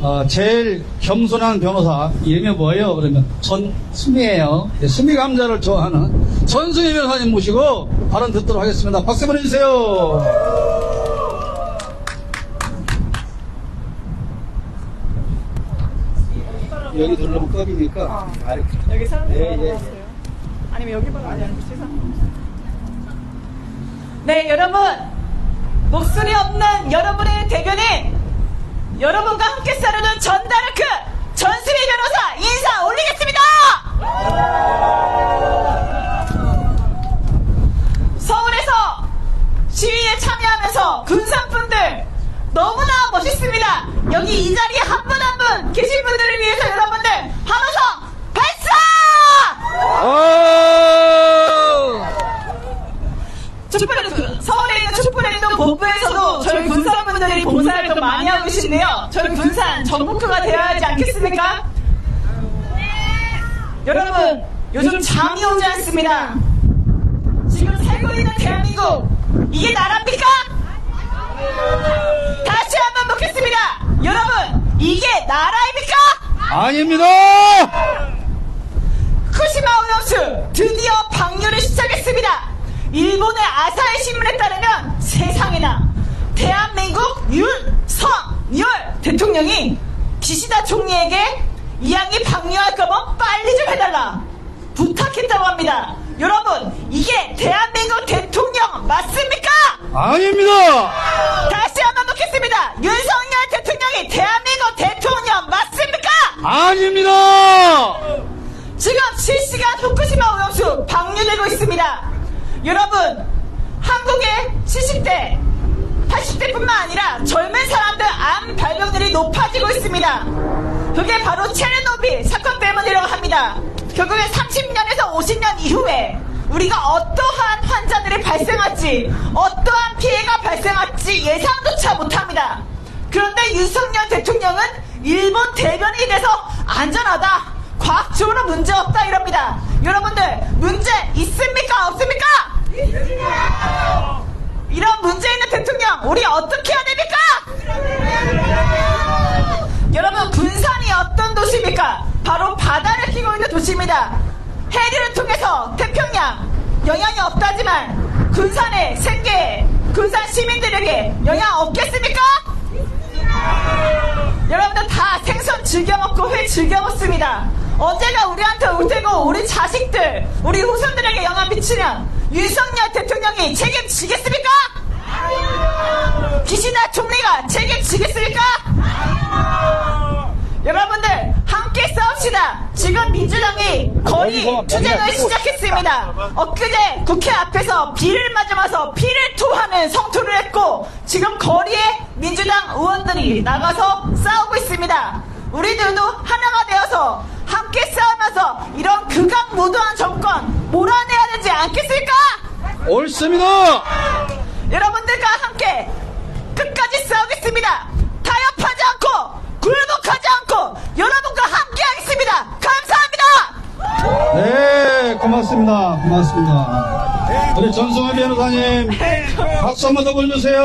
어, 제일 겸손한 변호사 이름이 뭐예요? 그러면 전수미예요. 예, 수미 감자를 좋아하는 전수미 변호사님 모시고 발언 듣도록 하겠습니다. 박수 보내주세요. 여기 둘러면 껍이니까 아, 이렇게. 여기 사람들 예, 예, 예. 아니면 여기 봐도 아니 아니 세상. 네 여러분 목소리 없는 여러분의 대변인 여러분과 함께 싸르는 전다르크 전수리 변호사 인사 올리겠습니다. 서울에서 시위에 참여하면서 군산분들 너무나 멋있습니다. 여기 이 자리에 한 분 한 분 계신 분들을 위해서 여러분들 한호성 발사! 촛불, 그 서울에 있는 촛불행동 본부에서도 저희 군산분들이 봉사활동 많이 하고 계신데요. 저희 군산 전국화가 되어야 하지 않겠습니까? 여러분, 요즘 잠이 오지 않습니다. 지금 살고 있는 대한민국, 이게 나라입니까? 다시 한번 묻겠습니다. 여러분, 이게 나라입니까? 아닙니다! 후쿠시마 오염수 드디어 방류를 시작했습니다. 일본의 아사히 신문에 따르면 대한민국 윤석열 대통령이 기시다 총리에게 이양이 방류할 거면 빨리 좀 해달라 부탁했다고 합니다. 여러분 이게 대한민국 대통령 맞습니까? 아닙니다! 다시 한번 묻겠습니다. 윤석열 대통령이 대한민국 대통령 맞습니까? 아닙니다! 지금 실시간 후쿠시마 오염수 방류되고 있습니다. 여러분, 한국의 70대, 80대뿐만 아니라 젊은 사람들 암 발병률이 높아지고 있습니다. 그게 바로 체르노빌 사건 때문이라고 합니다. 결국에 30년에서 50년 이후에 우리가 어떠한 환자들이 발생할지, 어떠한 피해가 발생할지 예상조차 못합니다. 그런데 윤석열 대통령은 일본 대변인이 돼서 안전하다. 과학적으로 문제 없다 이럽니다. 여러분들 문제 있습니까 없습니까? 이런 문제 있는 대통령 우리 어떻게 해야 됩니까? 여러분 군산이 어떤 도시입니까? 바로 바다를 끼고 있는 도시입니다. 해류를 통해서 태평양 영향이 없다지만 군산의 생계, 군산 시민들에게 영향 없겠습니까? 여러분들 다 생선 즐겨 먹고 회 즐겨 먹습니다. 언제가 우리한테 올 테고 우리 자식들, 우리 후손들에게 영향 미치면 윤석열 대통령이 책임지겠습니까? 기시다 총리가 책임지겠습니까? 여러분들 함께 싸웁시다. 지금 민주당이 거의 투쟁을? 시작했습니다. 엊그제 국회 앞에서 비를 맞으면서 피를 토하는 성토를 했고 지금 거리에 민주당 의원들이 나가서 싸우고 있습니다. 우리들도 하나가 되어서 함께 싸우면서 이런 극악무도한 정권 몰아내야 되지 않겠습니까? 옳습니다! 여러분들과 함께 끝까지 싸우겠습니다. 타협하지 않고 굴복하지 않고 여러분과 함께 하겠습니다. 감사합니다. 네, 고맙습니다. 고맙습니다. 우리 전성환 변호사님, 박수 한 번 더 보내주세요.